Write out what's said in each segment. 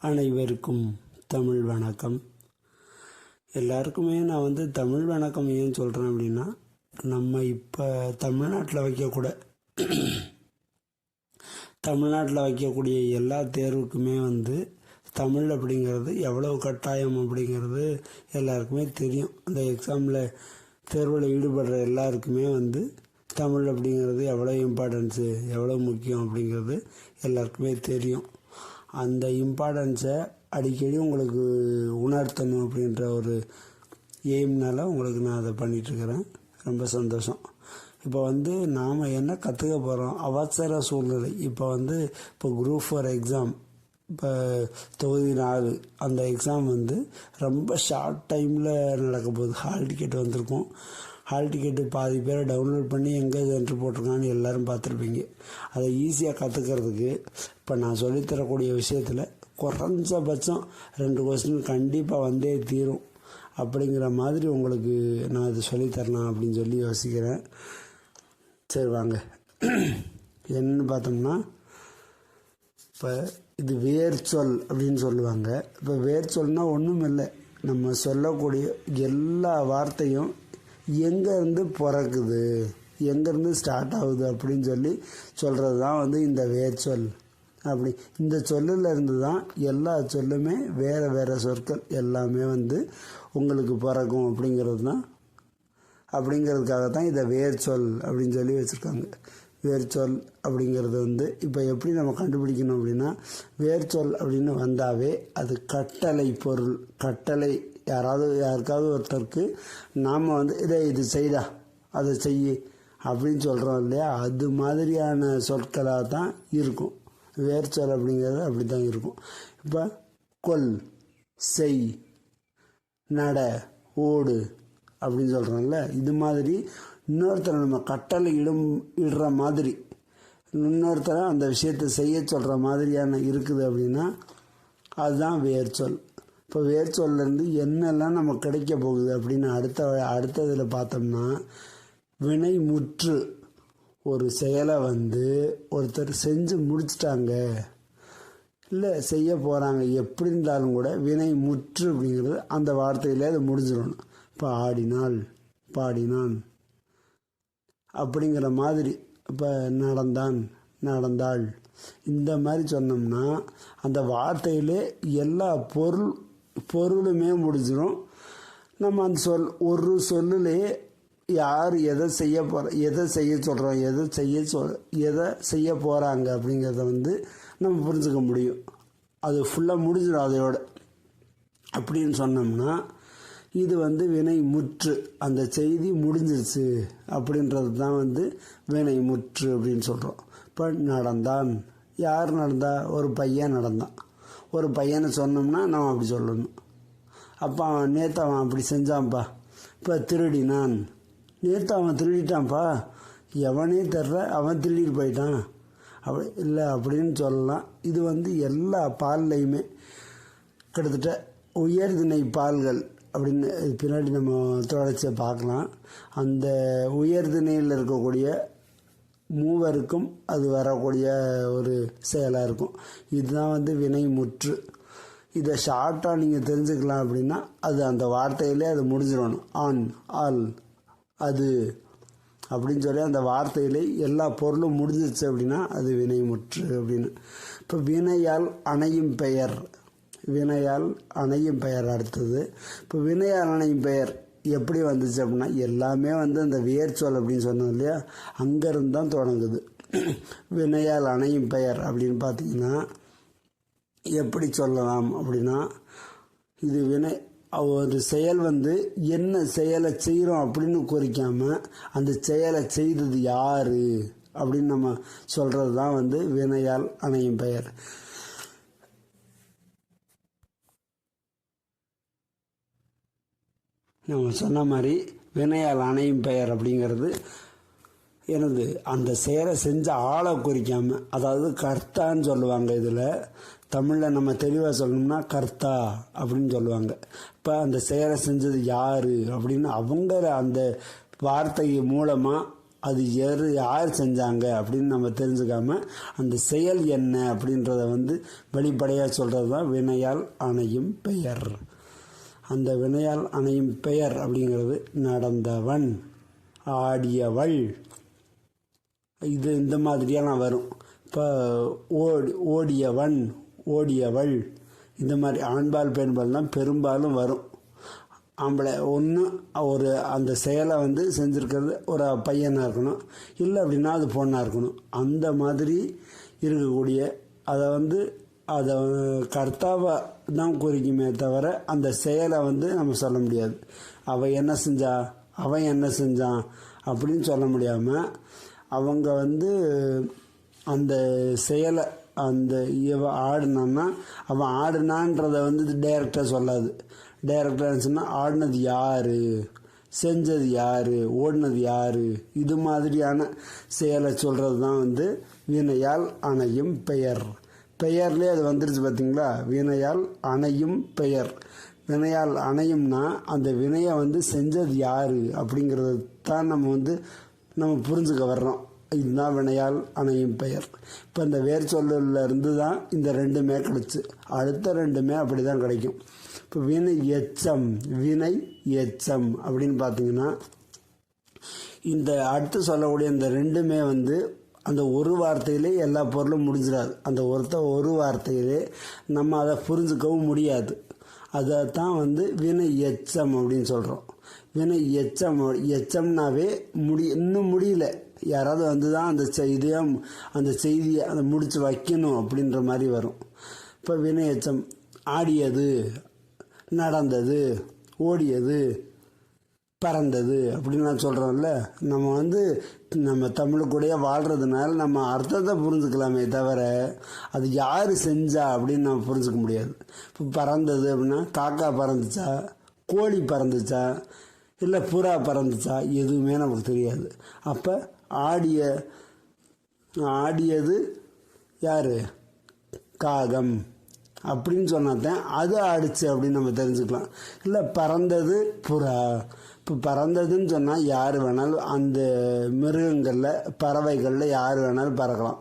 அனைவருக்கும் தமிழ் வணக்கம். எல்லாருக்குமே நான் வந்து தமிழ் வணக்கம் ஏன் சொல்கிறேன் அப்படின்னா நம்ம இப்போ தமிழ்நாட்டில் வைக்கக்கூட தமிழ்நாட்டில் வைக்கக்கூடிய எல்லா தேர்வுக்குமே வந்து தமிழ் அப்படிங்கிறது எவ்வளவு கட்டாயம் அப்படிங்கிறது எல்லாருக்குமே தெரியும். அந்த எக்ஸாமில் தேர்வில் ஈடுபடுற எல்லாருக்குமே வந்து தமிழ் அப்படிங்கிறது எவ்வளோ இம்பார்ட்டன்ஸு எவ்வளோ முக்கியம் அப்படிங்கிறது எல்லாருக்குமே தெரியும். அந்த இம்பார்ட்டன்ஸை அடிக்கடி உங்களுக்கு உணர்த்தணும் அப்படின்ற ஒரு எய்ம்னால உங்களுக்கு நான் அதை பண்ணிகிட்ருக்கிறேன் ரொம்ப சந்தோஷம். இப்போ வந்து நாம் என்ன கற்றுக்க போகிறோம் அவசர சூழ்நிலை. இப்போ வந்து இப்போ குரூப் ஃபார் எக்ஸாம் இப்போ தொகுதி நாலு அந்த எக்ஸாம் வந்து ரொம்ப ஷார்ட் டைமில் நடக்க போகுது ஹால் டிக்கெட் வந்திருக்கும். ஹால் டிக்கெட்டு பாதி பேரை டவுன்லோட் பண்ணி எங்கே என்ட்ரு போட்டிருக்கான்னு எல்லாரும் பார்த்துருப்பீங்க. அதை ஈஸியாக கற்றுக்கிறதுக்கு இப்போ நான் சொல்லித்தரக்கூடிய விஷயத்தில் குறைஞ்சபட்சம் ரெண்டு கொஸ்டின் கண்டிப்பாக வந்தே தீரும். அப்படிங்கிற மாதிரி உங்களுக்கு நான் இது சொல்லித்தரலாம் அப்படின்னு சொல்லி யோசிக்கிறேன். சரி வாங்க. என்னன்னு பார்த்தோம்னா இப்போ இது வேர்ச்சொல் அப்படின்னு சொல்லுவாங்க. இப்போ வேர்ச்சொல்னால் ஒன்றும் இல்லை நம்ம சொல்லக்கூடிய எல்லா வார்த்தையும் எங்கேருந்து பிறக்குது? எங்கேருந்து ஸ்டார்ட் ஆகுது அப்படின்னு சொல்லி சொல்கிறது தான் வந்து இந்த வேர்ச்சொல். அப்படி இந்த சொல்லில் இருந்து தான் எல்லா சொல்லுமே வேறு வேறு சொற்கள் எல்லாமே வந்து உங்களுக்கு பிறக்கும் அப்படிங்கிறது தான் அப்படிங்கிறதுக்காக தான் இதை வேர்ச்சொல் அப்படின்னு சொல்லி வச்சுருக்காங்க. வேர்ச்சொல் அப்படிங்கிறது வந்து இப்போ எப்படி நம்ம கண்டுபிடிக்கணும் அப்படின்னா வேர்ச்சொல் அப்படின்னு வந்தாவே அது கட்டளை பொருள் கட்டளை யாராவது யாருக்காவது ஒருத்தருக்கு நாம் வந்து இதை இது செய்தா அதை செய் அப்படின்னு சொல்கிறோம் இல்லையா? அது மாதிரியான சொற்களாக தான் இருக்கும் வேர்ச்சொல் அப்படிங்கிறது அப்படி தான் இருக்கும். இப்போ கொல் செய் நட ஓடு அப்படின்னு சொல்கிறோம்ல இது மாதிரி இன்னொருத்தரை நம்ம கட்டளை இடும் இடுற மாதிரி இன்னொருத்தரை அந்த விஷயத்தை செய்ய சொல்கிற மாதிரியான இருக்குது அப்படின்னா அதுதான் வேர்ச்சொல் இப்போ வேர்ச்சொல்லேருந்து என்னெல்லாம் நமக்கு கிடைக்க போகுது அப்படின்னு அடுத்த அடுத்ததில் பார்த்தோம்னா வினை முற்று ஒரு செயலை வந்து ஒருத்தர் செஞ்சு முடிச்சிட்டாங்க. இல்லை செய்ய போகிறாங்க எப்படி இருந்தாலும் கூட வினை முற்று அப்படிங்கிறது அந்த வார்த்தையிலே அது முடிஞ்சிடணும். இப்போ ஆடினாள் பாடினான். அப்படிங்கிற மாதிரி இப்போ நடந்தான் நடந்தாள். இந்த மாதிரி சொன்னோம்னா அந்த வார்த்தையிலே எல்லா பொருள் பொருளுமே முடிஞ்சிடும் நம்ம அந்த சொல் ஒரு சொல்லுலே யார் எதை செய்ய போகிற எதை செய்ய சொல்கிறோம் எதை செய்ய சொல் எதை செய்ய போகிறாங்க அப்படிங்கிறத வந்து நம்ம புரிஞ்சுக்க முடியும். அது ஃபுல்லாக முடிஞ்சிடும் அதையோட அப்படின்னு சொன்னோம்னா இது வந்து வினை முற்று அந்த செய்தி முடிஞ்சிருச்சு அப்படின்றது தான் வந்து வினை முற்று அப்படின்னு சொல்கிறோம் இப்போ நடந்தான். யார் நடந்தா? ஒரு பையன் நடந்தான். ஒரு பையனை சொன்னோம்னா நம்ம அப்படி சொல்லணும். அப்பா அவன் நேற்று அவன் அப்படி செஞ்சான்ப்பா இப்போ திருடினான் நேற்று அவன் திருடிட்டான்ப்பா எவனே தர்ற அவன் திருடிட்டு போயிட்டான். அப்படி இல்லை அப்படின்னு சொல்லலாம். இது வந்து எல்லா பால்லையுமே கிட்டத்தட்ட உயர்திணை பால்கள் அப்படின்னு பின்னாடி நம்ம தொடர்ச்சியை பார்க்கலாம். அந்த உயர்திணையில் இருக்கக்கூடிய மூவருக்கும் அது வரக்கூடிய ஒரு செயலாக இருக்கும். இதுதான் வந்து வினை முற்று. இதை ஷார்ட்டாக நீங்கள் தெரிஞ்சுக்கலாம் அப்படின்னா அது அந்த வார்த்தையிலே அது முடிஞ்சிடணும். ஆன் ஆல் அது அப்படின்னு சொல்லி அந்த வார்த்தையிலே எல்லா பொருளும் முடிஞ்சிச்சு அப்படின்னா அது வினைமுற்று அப்படின்னு. இப்போ வினையால் அணையும் பெயர். வினையால் அணையும் பெயர் அடுத்தது. இப்போ வினையால் அணையும் பெயர். எப்படி வந்துச்சு அப்படின்னா எல்லாமே வந்து அந்த வியர்ச்சொல் அப்படின்னு சொன்னோம் இல்லையா? அங்கேருந்து தான் தொடங்குது. வினையால் அணையும் பெயர் அப்படின்னு பார்த்தீங்கன்னா எப்படி சொல்லலாம் அப்படின்னா இது வினை ஒரு செயல் வந்து என்ன செயலை செய்கிறோம் அப்படின்னு குறிக்காமல் அந்த செயலை செய்தது யார் அப்படின்னு நம்ம சொல்கிறது தான் வந்து வினையால் அணையும் பெயர். நம்ம சொன்ன மாதிரி வினையால் அணையும் பெயர் அப்படிங்கிறது எனது அந்த செயலை செஞ்ச ஆளை குறிக்காமல் அதாவது கர்த்தான்னு சொல்லுவாங்க இதில். தமிழில் நம்ம தெளிவாக சொல்லணும்னா கர்த்தா அப்படின்னு சொல்லுவாங்க. இப்போ அந்த செயலை செஞ்சது யார் அப்படின்னு அவங்க அந்த வார்த்தை மூலமாக அது யார் யார் செஞ்சாங்க அப்படின்னு நம்ம தெரிஞ்சுக்காம அந்த செயல் என்ன அப்படின்றத வந்து வெளிப்படையாக சொல்கிறது தான் வினையால் அணையும் பெயர். அந்த வினையால் அணையும் பெயர் அப்படிங்கிறது நடந்தவன் ஆடியவள். இது இந்த மாதிரியெல்லாம் வரும். இப்போ ஓடி ஓடியவன் ஓடியவள். இந்த மாதிரி ஆண்பால் பெண்பால் தான் பெரும்பாலும் வரும். ஆம்பளை ஒன்று ஒரு அந்த செயலை வந்து செஞ்சுருக்கிறது ஒரு பையனாக இருக்கணும். இல்லை அப்படின்னா அது பொண்ணாக இருக்கணும். அந்த மாதிரி இருக்கக்கூடிய அதை வந்து அதை கர்த்தாவை தான் குறிக்குமே தவிர அந்த செயலை வந்து நம்ம சொல்ல முடியாது. அவள் என்ன செஞ்சா அவன் என்ன செஞ்சான் அப்படின்னு சொல்ல முடியாமல் அவங்க வந்து அந்த செயலை அந்த இவ ஆடினான்னா அவன் ஆடுனான்றதை வந்து டைரக்டாக சொல்லாது. டைரக்டாக சொன்னால் ஆடினது யார்? செஞ்சது யார்? ஓடினது யார்? இது மாதிரியான செயலை சொல்கிறது தான் வந்து வினையால் அணையும் பெயர். பெயர்லேயே அது வந்துருச்சு பார்த்தீங்களா வினையால் அணையும் பெயர். வினையால் அணையும்னா அந்த வினையை வந்து செஞ்சது யார்? அப்படிங்கிறது தான் நம்ம வந்து நம்ம புரிஞ்சுக்க வர்றோம். இதுதான் வினையால் அணையும் பெயர். இப்போ இந்த வேர் சொல்லில் இருந்து தான் இந்த ரெண்டுமே கிடச்சி. அடுத்த ரெண்டுமே அப்படி தான் கிடைக்கும். இப்போ வினை எச்சம் வினை எச்சம் அப்படின்னு பார்த்தீங்கன்னா இந்த அடுத்து சொல்லக்கூடிய இந்த ரெண்டுமே வந்து அந்த ஒரு வார்த்தையிலே எல்லா பொருளும் முடிஞ்சிடாது. அந்த ஒருத்த ஒரு வார்த்தையிலே நம்ம அதை புரிஞ்சுக்கவும் முடியாது. அதை தான் வந்து வினை எச்சம் அப்படின்னு சொல்கிறோம் வினை எச்சம் எச்சம்னாவே முடி இன்னும் முடியல. யாராவது வந்து தான் அந்த செய்தியை அந்த செய்தியை அதை முடித்து வைக்கணும் அப்படின்ற மாதிரி வரும். இப்போ வினை எச்சம் ஆடியது நடந்தது ஓடியது பறந்தது அப்படின்னு நான் சொல்கிறோம்ல நம்ம வந்து நம்ம தமிழுக்குடைய வாழ்கிறதுனால நம்ம அர்த்தத்தை புரிஞ்சுக்கலாமே தவிர அது யார் செஞ்சா அப்படின்னு நம்ம புரிஞ்சுக்க முடியாது. இப்போ பறந்தது அப்படின்னா காக்கா பறந்துச்சா? கோழி பறந்துச்சா? இல்லை புறா பறந்துச்சா? எதுவுமே நமக்கு தெரியாது. அப்போ ஆடிய ஆடியது யார்? காகம். அப்படின்னு சொன்னாதான் அது ஆடிச்சு அப்படின்னு நம்ம தெரிஞ்சுக்கலாம். இல்லை பறந்தது புறா. இப்போ பறந்ததுன்னு சொன்னால் யார் வேணாலும் அந்த மிருகங்களில் பறவைகளில் யார் வேணாலும் பறக்கலாம்.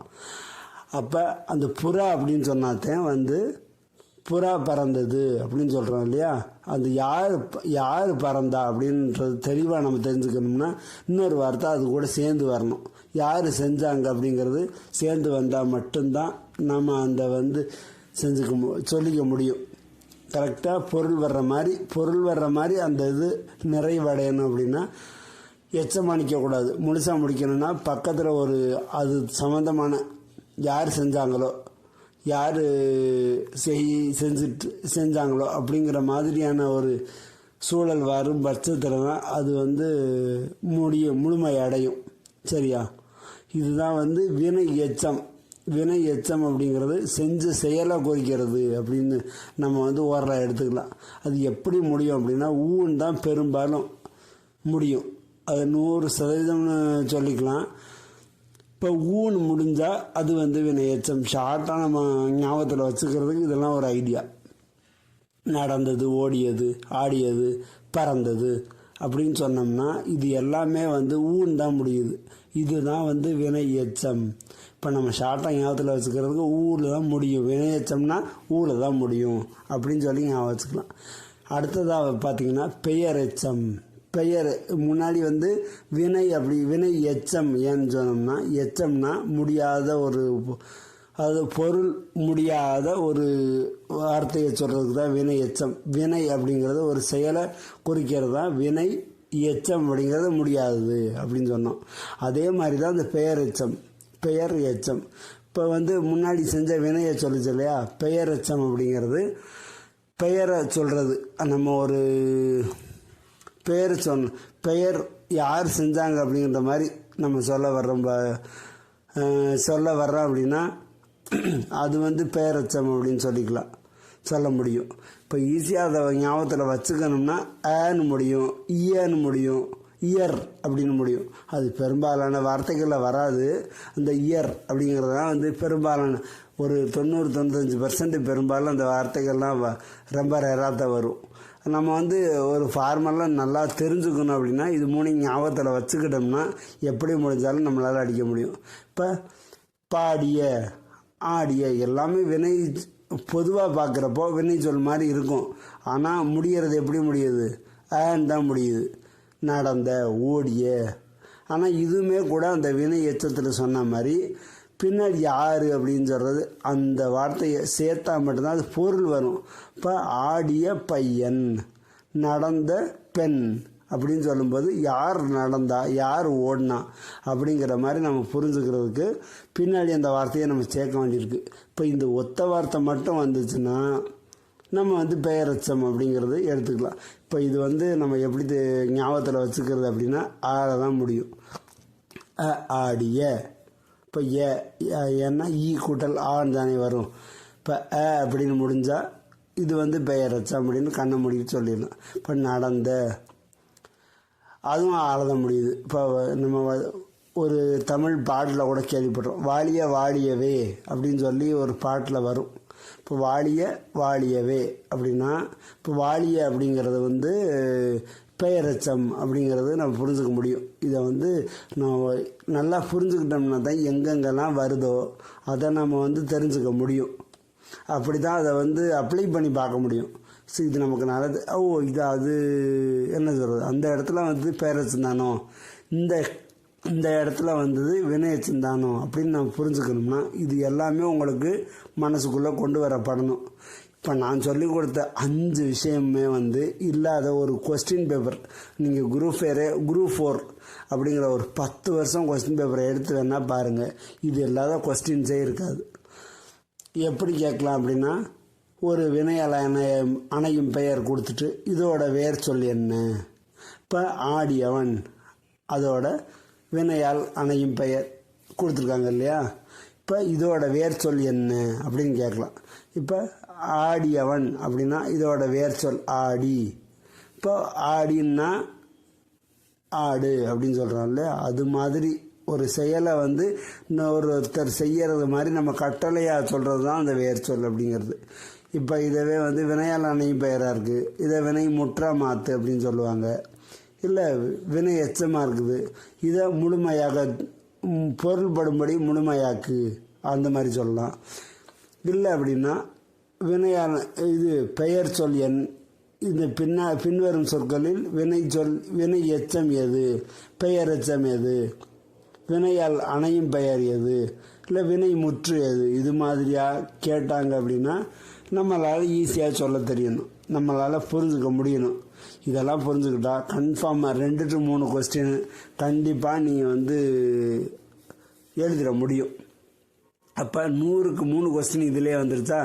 அப்போ அந்த புறா அப்படின்னு சொன்னாதான் வந்து புறா பறந்தது அப்படின்னு சொல்கிறோம் இல்லையா? அது யார் யார் பறந்தா அப்படின்றது தெளிவாக நம்ம தெரிஞ்சுக்கணும்னா இன்னொரு வார்த்தை அது கூட சேர்ந்து வரணும். யார் செஞ்சாங்க அப்படிங்கிறது சேர்ந்து வந்தால் மட்டும்தான் நம்ம அந்த வந்து செஞ்சுக்க மு சொல்லிக்க முடியும். கரெக்டாக பொருள் வர்ற மாதிரி பொருள் வர்ற மாதிரி அந்த இது நிறைவடையணும் அப்படின்னா எச்சமானிக்கக்கூடாது முழுசாக முடிக்கணும்னா பக்கத்தில் ஒரு அது சம்மந்தமான யார் செஞ்சாங்களோ யார் செய் செஞ்சுட்டு செஞ்சாங்களோ அப்படிங்கிற மாதிரியான ஒரு சூழல் வரும் பட்சத்தில் தான் அது வந்து முடியும் முழுமை அடையும் சரியா? இதுதான் வந்து வினை எச்சம். வினை எச்சம் அப்படிங்கிறது செஞ்ச செயலை குறிக்கிறது அப்படின்னு நம்ம வந்து ஓரலாக எடுத்துக்கலாம். அது எப்படி முடியும் அப்படின்னா ஊன் தான் பெரும்பாலும் முடியும். அது நூறு சதவீதம்னு சொல்லிக்கலாம். இப்போ ஊன் முடிஞ்சால் அது வந்து வினை எச்சம். ஷார்ட்டாக நம்ம ஞாபகத்தில் வச்சுக்கிறதுக்கு இதெல்லாம் ஒரு ஐடியா நடந்தது ஓடியது ஆடியது பறந்தது அப்படின்னு சொன்னோம்னா இது எல்லாமே வந்து ஊன் தான் முடியுது. இதுதான் வந்து வினை எச்சம். இப்போ நம்ம ஷார்ட்டாக ஞாபகத்தில் வச்சுக்கிறதுக்கு ஊரில் தான் முடியும். வினை எச்சம்னா ஊரில் தான் முடியும். அப்படின்னு சொல்லி ஞாபகம் வச்சுக்கலாம். அடுத்ததாக பார்த்தீங்கன்னா பெயர் எச்சம் பெயர் முன்னாடி வந்து வினை அப்படி வினை எச்சம் ஏன்னு சொன்னோம்னா எச்சம்னா முடியாத ஒரு அது பொருள் முடியாத ஒரு வார்த்தையை சொல்கிறதுக்கு தான் வினை எச்சம். வினை அப்படிங்கிறது ஒரு செயலை குறிக்கிறது தான் வினை எச்சம் அப்படிங்கிறது முடியாதது அப்படின்னு சொன்னோம். அதே மாதிரி தான் இந்த பெயர் எச்சம் பெயர் எச்சம். இப்போ வந்து முன்னாடி செஞ்ச வினையை சொல்லிச்சு இல்லையா? பெயர் எச்சம் அப்படிங்கிறது பெயரை சொல்கிறது நம்ம ஒரு பெயர் சொன்ன பெயர் யார் செஞ்சாங்க அப்படிங்கிற மாதிரி நம்ம சொல்ல வர்றோம் சொல்ல வர்றோம் அப்படின்னா அது வந்து பெயரச்சம் அப்படின்னு சொல்லிக்கலாம். சொல்ல முடியும். இப்போ ஈஸியாக அதை ஞாபகத்தில் வச்சுக்கணும்னா ஏன்னு முடியும் ஈயன்னு முடியும். இயர் அப்படின்னு முடியும். அது பெரும்பாலான வார்த்தைகளில் வராது. அந்த இயர் அப்படிங்கிறது தான் வந்து பெரும்பாலான ஒரு தொண்ணூறு தொண்ணூத்தஞ்சு பர்சன்ட் பெரும்பாலும் அந்த வார்த்தைகள்லாம் வ- ரொம்ப ரேராக தான் வரும். நம்ம வந்து ஒரு ஃபார்மலாக நல்லா தெரிஞ்சுக்கணும் அப்படின்னா இது மூணு ஞாபகத்தில் வச்சுக்கிட்டோம்னா எப்படி முடிஞ்சாலும் நம்மளால் அடிக்க முடியும். இப்போ பாடிய ஆடிய எல்லாமே வினை பொதுவாக பார்க்குறப்போ வினை சொல் மாதிரி இருக்கும். ஆனால் முடியறது எப்படி முடியுது? ஆன் தான் முடியுது. நடந்த ஓடிய. ஆனால் இதுவுமே கூட அந்த வினை எச்சத்தில் சொன்ன மாதிரி பின்னாடி யார் அப்படின்னு சொல்கிறது அந்த வார்த்தையை சேர்த்தா மட்டும்தான் அது பொருள் வரும். இப்போ ஆடிய பையன் நடந்த பெண் அப்படின்னு சொல்லும்போது யார் நடந்தா யார் ஓடினா அப்படிங்கிற மாதிரி நம்ம புரிஞ்சுக்கிறதுக்கு பின்னாடி அந்த வார்த்தையை நம்ம சேர்க்க வேண்டியிருக்கு. இப்போ இந்த ஒத்த வார்த்தை மட்டும் வந்துச்சுன்னா நம்ம வந்து பெயரச்சம் அப்படிங்கிறது எடுத்துக்கலாம். இப்போ இது வந்து நம்ம எப்படி ஞாபகத்தில் வச்சுக்கிறது அப்படின்னா ஆற தான் முடியும். அ ஆடிய இப்போ ஏ ஏன்னா ஈ கூட்டல் ஆன் தானே வரும். இப்போ அ அப்படின்னு முடிஞ்சால் இது வந்து பெயரச்சா அப்படின்னு கண்ணை முடிக்க சொல்லிடலாம். இப்போ நடந்த அதுவும் ஆள தான் முடியுது. இப்போ நம்ம ஒரு தமிழ் பாட்டில் கூட கேள்விப்படுறோம் வாழிய வாழியவே அப்படின்னு சொல்லி ஒரு பாட்டில் வரும். இப்போ வாழிய வாழியவே. அப்படின்னா இப்போ வாழிய அப்படிங்கிறது வந்து பெயரச்சம் அப்படிங்கிறது நம்ம புரிஞ்சுக்க முடியும். இதை வந்து நம்ம நல்லா புரிஞ்சுக்கிட்டோம்னா தான் எங்கெங்கெல்லாம் வருதோ அதை நம்ம வந்து தெரிஞ்சுக்க முடியும். அப்படி தான் அதை வந்து அப்ளை பண்ணி பார்க்க முடியும். ஸோ இது நமக்கு நல்லது. ஓ இது அது என்ன சொல்கிறது அந்த இடத்துல வந்து பேரச்சந்தானோ இந்த இந்த இடத்துல வந்தது வினய சிந்தானம் அப்படின்னு நம்ம புரிஞ்சுக்கணும்னா இது எல்லாமே உங்களுக்கு மனசுக்குள்ளே கொண்டு வரப்படணும். இப்போ நான் சொல்லிக் கொடுத்த அஞ்சு விஷயமே வந்து இல்லாத ஒரு கொஸ்டின் பேப்பர் நீங்கள் குரூப் ஃபேரே குரூப் ஃபோர் அப்படிங்கிற ஒரு பத்து வருஷம் கொஸ்டின் பேப்பரை எடுத்து வேணால் பாருங்கள் இது இல்லாத கொஸ்டின்ஸே இருக்காது. எப்படி கேட்கலாம் அப்படின்னா ஒரு வினையால் அணையும் பெயர் கொடுத்துட்டு இதோட வேர் சொல் என்ன? இப்போ ஆடியவன். அதோட வினையால் அணையும் பெயர் கொடுத்துருக்காங்க இல்லையா? இப்போ இதோட வேர் சொல் என்ன அப்படின்னு கேட்கலாம். இப்போ ஆடியவன் அப்படின்னா இதோட வேர் சொல் ஆடி. இப்போ ஆடின்னா ஆடு அப்படின்னு சொல்கிறோம்ல அது மாதிரி ஒரு செயலை வந்து இன்னொருத்தர் செய்யறது மாதிரி நம்ம கட்டளையாக சொல்கிறது தான் அந்த வேர் சொல் அப்படிங்கிறது. இப்போ இதவே வந்து வினையால் அணையும் பெயராக இருக்குது இதை வினை முற்றா மாற்று அப்படின்னு சொல்லுவாங்க. இல்லை வினை எச்சமாக இருக்குது. இதை முழுமையாக பொருள்படும்படி முழுமையாக்கு. அந்த மாதிரி சொல்லலாம். இல்லை அப்படின்னா வினையான இது பெயர் சொல் எண். இந்த பின்னா பின்வரும் சொற்களில் வினை சொல் வினை எச்சம் எது? பெயர் எச்சம் எது? வினையால் அணையும் பெயர் எது? இல்லை வினை முற்று எது? இது மாதிரியாக கேட்டாங்க அப்படின்னா நம்மளால் ஈஸியாக சொல்ல தெரியணும் நம்மளால் புரிஞ்சுக்க முடியணும். இதெல்லாம் புரிஞ்சுக்கிட்டா கன்ஃபார்மாக ரெண்டு டு மூணு கொஸ்டின் கண்டிப்பாக நீங்கள் வந்து எழுதிட முடியும். அப்போ நூறுக்கு மூணு கொஸ்டின் இதிலே வந்துருச்சா?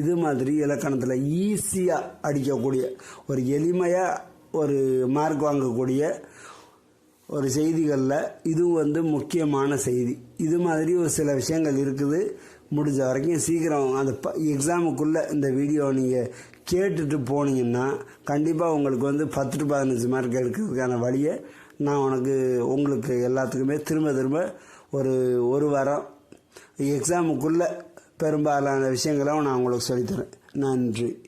இது மாதிரி இலக்கணத்தில் ஈஸியாக அடிக்கக்கூடிய ஒரு எளிமையாக ஒரு மார்க் வாங்கக்கூடிய ஒரு செய்திகளில் இதுவும் வந்து முக்கியமான செய்தி. இது மாதிரி ஒரு சில விஷயங்கள் இருக்குது. முடிஞ்ச வரைக்கும் சீக்கிரம் அந்த ப எக்ஸாமுக்குள்ளே இந்த வீடியோ நீங்கள் கேட்டுட்டு போனீங்கன்னா கண்டிப்பாக உங்களுக்கு வந்து பத்து டு பதினஞ்சு மார்க் எடுக்கிறதுக்கான வழியை நான் உனக்கு உங்களுக்கு எல்லாத்துக்குமே திரும்ப திரும்ப ஒரு ஒரு வாரம் எக்ஸாமுக்குள்ளே பெரும்பாலான விஷயங்களை நான் உங்களுக்கு சொல்லித்தரேன். நன்றி.